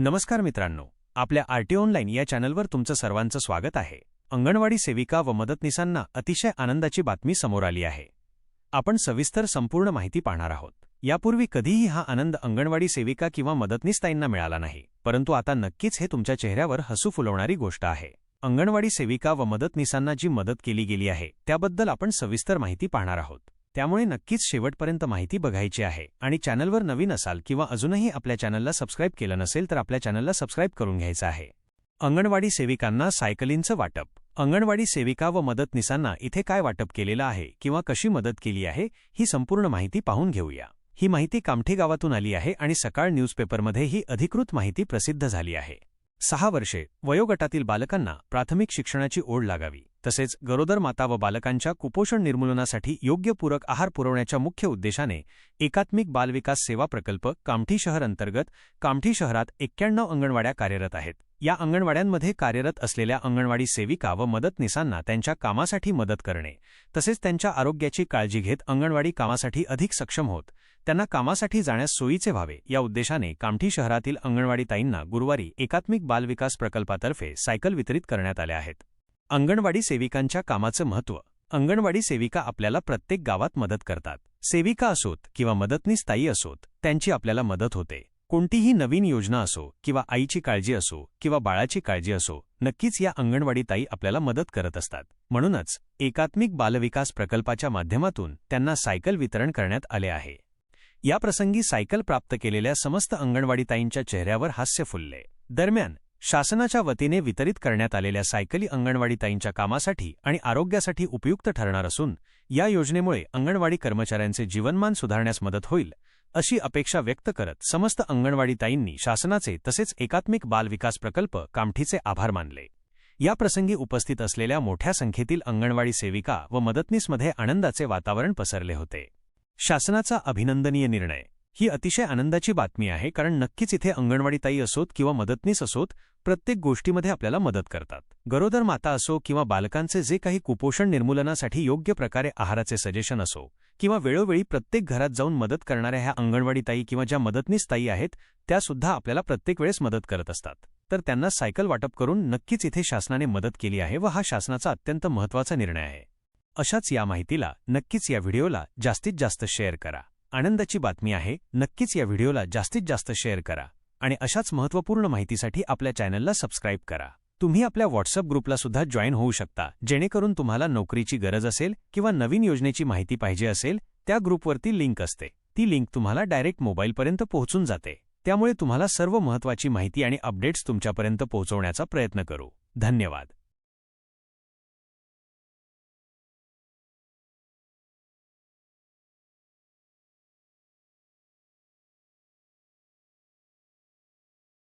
नमस्कार मित्रांनो आपल्या आरटी ऑनलाईन या चॅनलवर तुमचं सर्वांचं स्वागत आहे. अंगणवाडी सेविका व मदतनीसांना अतिशय आनंदाची बातमी समोर आली आहे. आपण सविस्तर संपूर्ण माहिती पाहणार आहोत. यापूर्वी कधीही हा आनंद अंगणवाडी सेविका किंवा मदतनीसताईंना मिळाला नाही परंतु आता नक्कीच हे तुमच्या चेहऱ्यावर हसू फुलवणारी गोष्ट आहे. अंगणवाडी सेविका व मदतनीसांना जी मदत केली गेली आहे त्याबद्दल आपण सविस्तर माहिती पाहणार आहोत. त्यामुळे नक्कीच शेवटपर्यंत माहिती बघायची आहे. आणि चॅनलवर नवीन असाल किंवा अजूनही आपल्या चॅनलला सबस्क्राईब केलं नसेल तर आपल्या चॅनलला सबस्क्राईब करून घ्यायचं आहे. अंगणवाडी सेविकांना सायकलींचं वाटप. अंगणवाडी सेविका व मदतनिसांना इथे काय वाटप केलेलं आहे किंवा कशी मदत केली आहे ही संपूर्ण माहिती पाहून घेऊया. ही माहिती कामठी गावातून आली आहे आणि सकाळ न्यूजपेपरमध्ये ही अधिकृत माहिती प्रसिद्ध झाली आहे. सहा वर्षे वयोगटातील बालकांना प्राथमिक शिक्षणाची ओढ लागावी. तसेच गरोदर माता व बालकांच्या कुपोषण निर्मूलनासाठी योग्य पूरक आहार पुरवण्याच्या मुख्य उद्देशाने एकात्मिक बालविकास सेवा प्रकल्प कामठी शहर अंतर्गत कामठी शहरात एक्क्याण्णव अंगणवाड्या कार्यरत आहेत. या अंगणवाड्यांमध्ये कार्यरत असलेल्या अंगणवाडी सेविका व मदतनीसांना त्यांच्या कामासाठी मदत करणे तसेच त्यांच्या आरोग्याची काळजी घेत अंगणवाडी कामासाठी अधिक सक्षम होत. त्यांना कामासाठी जाण्यास सोयीचे व्हावे. या उद्देशाने कामठी शहरातील अंगणवाडी ताईंना गुरुवारी एकात्मिक बालविकास प्रकल्पातर्फे सायकल वितरित करण्यात आल्या आहेत. अंगणवाडी सेविकांच्या कामाचं महत्त्व. अंगणवाडी सेविका आपल्याला प्रत्येक गावात मदत करतात. सेविका असोत किंवा मदतनीस ताई असोत त्यांची आपल्याला मदत होते. कोणतीही नवीन योजना असो किंवा आईची काळजी असो किंवा बाळाची काळजी असो नक्कीच या अंगणवाडी ताई आपल्याला मदत करत असतात. म्हणूनच एकात्मिक बालविकास प्रकल्पाच्या माध्यमातून त्यांना सायकल वितरण करण्यात आले आहे. या प्रसंगी सायकल प्राप्त केलेल्या समस्त अंगणवाडीताईंच्या चेहऱ्यावर हास्य फुलले. दरम्यान शासनाच्या वतीने वितरित करण्यात आलेल्या सायकली अंगणवाडीताईंच्या कामासाठी आणि आरोग्यासाठी उपयुक्त ठरणार असून या योजनेमुळे अंगणवाडी कर्मचाऱ्यांचे जीवनमान सुधारण्यास मदत होईल अशी अपेक्षा व्यक्त करत समस्त अंगणवाडीताईंनी शासनाचे तसेच एकात्मिक बाल विकास प्रकल्प कामठीचे आभार मानले. याप्रसंगी उपस्थित असलेल्या मोठ्या संख्येतील अंगणवाडी सेविका व मदतनीसमध्ये आनंदाचे वातावरण पसरले होते. शासनाचा अभिनंदनीय निर्णय. ही अतिशय आनंदाची बातमी आहे कारण नक्कीच इथे अंगणवाडीताई असोत किंवा मदतनीस असोत प्रत्येक गोष्टीमध्ये आपल्याला मदत करतात. गरोदर माता असो किंवा बालकांचे जे काही कुपोषण निर्मूलनासाठी योग्य प्रकारे आहाराचे सजेशन असो किंवा वेळोवेळी प्रत्येक घरात जाऊन मदत करणाऱ्या ह्या अंगणवाडीताई किंवा ज्या मदतनीस ताई आहेत त्यासुद्धा आपल्याला प्रत्येक वेळेस मदत करत असतात. तर त्यांना सायकल वाटप करून नक्कीच इथे शासनाने मदत केली आहे व हा शासनाचा अत्यंत महत्त्वाचा निर्णय आहे. अशाच या माहितीला नक्कीच या व्हिडिओला जास्तीत जास्त शेअर करा. आनंदाची बातमी आहे नक्कीच या व्हिडिओला जास्तीत जास्त शेअर करा. आणि अशाच महत्त्वपूर्ण माहितीसाठी आपल्या चॅनलला सबस्क्राईब करा. तुम्ही आपल्या व्हॉट्सअप ग्रुपला सुद्धा जॉईन होऊ शकता जेणेकरून तुम्हाला नोकरीची गरज असेल किंवा नवीन योजनेची माहिती पाहिजे असेल त्या ग्रुपवरती लिंक असते. ती लिंक तुम्हाला डायरेक्ट मोबाईलपर्यंत पोहोचून जाते. त्यामुळे तुम्हाला सर्व महत्त्वाची माहिती आणि अपडेट्स तुमच्यापर्यंत पोहोचवण्याचा प्रयत्न करू. धन्यवाद.